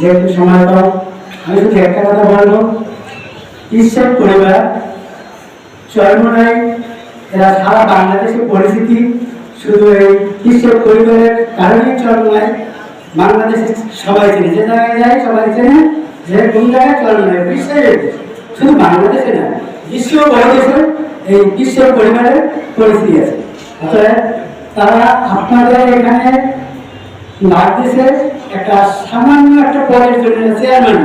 যেহেতু সময় কম আমি শুধু একটা কথা বলব। ঈশ্বর পরিবার, চর্মনাই, এরা সারা বাংলাদেশের পরিস্থিতি, শুধু এই ঈশ্বর পরিবারের কারণেই চর্মনাই বাংলাদেশে সবাই চেনে। যে জায়গায় যায়, সবাই চেনে। যে কোন জায়গায় চর্মনাই, বিশ্বের শুধু বাংলাদেশে না বিশ্ব বড় এই বিশ্ব পরিবারের পরিস্থিতি আছে। অতএব তারা আপনাদের এখানে লাগতেছে একটা সামান্য একটা পদের জন্য চেয়ারম্যান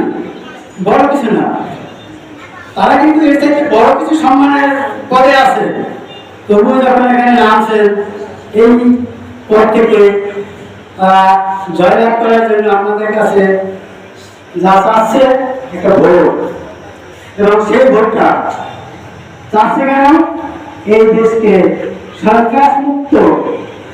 বড় কিছু না। তারা কিন্তু এর থেকে বড় কিছু সম্মানের পদে আছে। তবুও যখন এখানে নামছেন এই পদ থেকে জয়লাভ করার জন্য আপনাদের কাছে যা চাচ্ছে একটা ভোট। এবং সেই ভোটটা চাচ্ছে কেন? এই দেশকে সন্ত্রাস মুক্ত